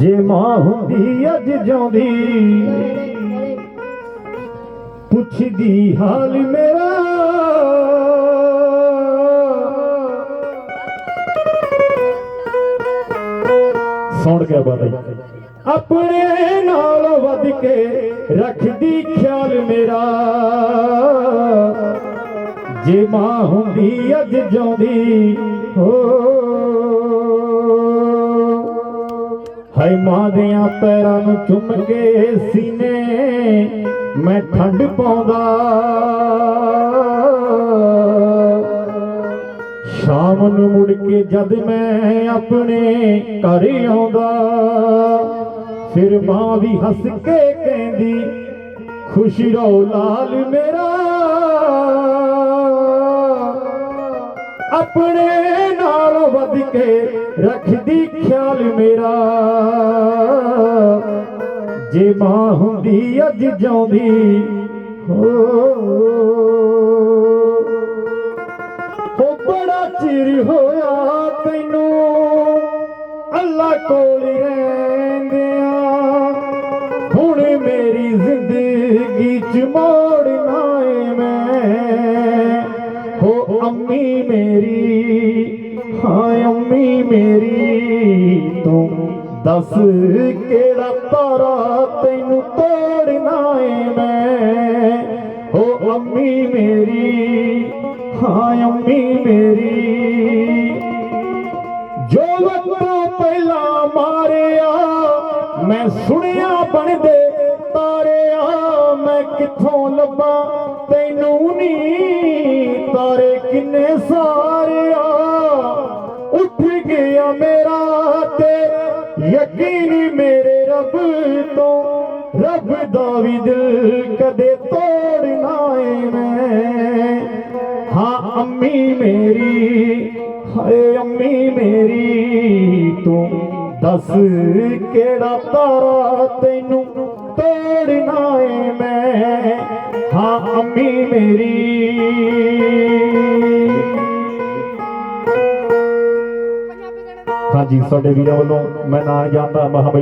ਜੇ ਮਾਂ ਹੁੰਦੀ ਅੱਜ ਜਿਉਂਦੀ, ਪੁੱਛਦੀ ਹਾਲ ਮੇਰਾ। ਸੁਣ ਕੇ ਬਾਬਾ ਜੀ। ਆਪਣੇ ਨਾਲ ਵੱਧ ਕੇ ਰੱਖਦੀ ਖਿਆਲ ਮੇਰਾ। ਜੇ ਮਾਂ ਹੁੰਦੀ ਅੱਜ ਜਿਉਂਦੀ, ਹੋ ਹਾਏ ਮਾਂ ਦਿਆਂ ਪੈਰਾਂ ਨੂੰ ਚੁੰਮ ਕੇ ਸੀਨੇ, ਮੈਂ ਠੰਡ ਪਾਉਂਦਾ। ਸ਼ਾਮ ਨੂੰ ਮੁੜ ਕੇ ਜਦ ਮੈਂ ਆਪਣੇ ਘਰ ਆਉਂਦਾ, ਫਿਰ ਮਾਂ ਵੀ ਹੱਸ ਕੇ ਕਹਿੰਦੀ, ਖੁਸ਼ ਰਹੋ ਲਾਲ ਮੇਰਾ। ਆਪਣੇ ਨਾਲ ਵੱਧ ਕੇ ਰੱਖਦੀ ਖਿਆਲ ਮੇਰਾ। ਜੇ ਮਾਂ ਹੁੰਦੀ, ਅੱਜ ਜਿਉਂਦੀ, ਹੋ। ਹੋ ਬੜਾ ਚਿਰ ਹੋਇਆ ਤੈਨੂੰ ਅੱਲਾ ਕੋਲ ਰਹਿੰਦਿਆਂ। ਹੁਣ ਮੇਰੀ ਜ਼ਿੰਦਗੀ ਚ ਮੋੜਨਾ ਅੰਮੀ ਮੇਰੀ ਹਾਂ ਅੰਮੀ ਮੇਰੀ, ਤੂੰ ਦੱਸ ਕਿਹੜਾ ਤਾਰਾ ਤੈਨੂੰ ਤੋੜਨਾ ਏ ਮੈਂ? ਹੋ ਅੰਮੀ ਮੇਰੀ ਹਾਂ ਅੰਮੀ ਮੇਰੀ, ਜੋ ਵਕਤੋਂ ਪਹਿਲਾਂ ਮਾਰਿਆ, ਮੈਂ ਸੁਣਿਆ ਬਣਦੇ ਤਾਰਿਆ, ਮੈਂ ਕਿੱਥੋਂ ਲੱਭਾਂ ਤੈਨੂੰ ਨੀ? ਸਾਰਿਆ ਉੱਠ ਗਿਆ ਮੇਰਾ ਤੇ ਯਕੀਨ ਮੇਰੇ ਰੱਬ ਤੋਂ, ਰੱਬ ਦਾ ਵੀ ਦਿਲ ਕਦੇ ਤੋੜਨਾ ਏ ਮੈਂ। ਹਾਂ, ਅੰਮੀ ਮੇਰੀ, ਹਾਏ ਅੰਮੀ ਮੇਰੀ, ਤੂੰ ਦੱਸ ਕਿਹੜਾ ਤਾਰਾ ਤੈਨੂੰ ਤੋੜਨਾ ਏ ਮੈਂ? ਹਾਂ, ਅੰਮੀ ਮੇਰੀ। ਹਾਂਜੀ ਸਾਡੇ ਵੀਰਾਂ ਵੱਲੋਂ ਮੈਂ ਨਾਲ ਜਾਂਦਾ ਮਹਾ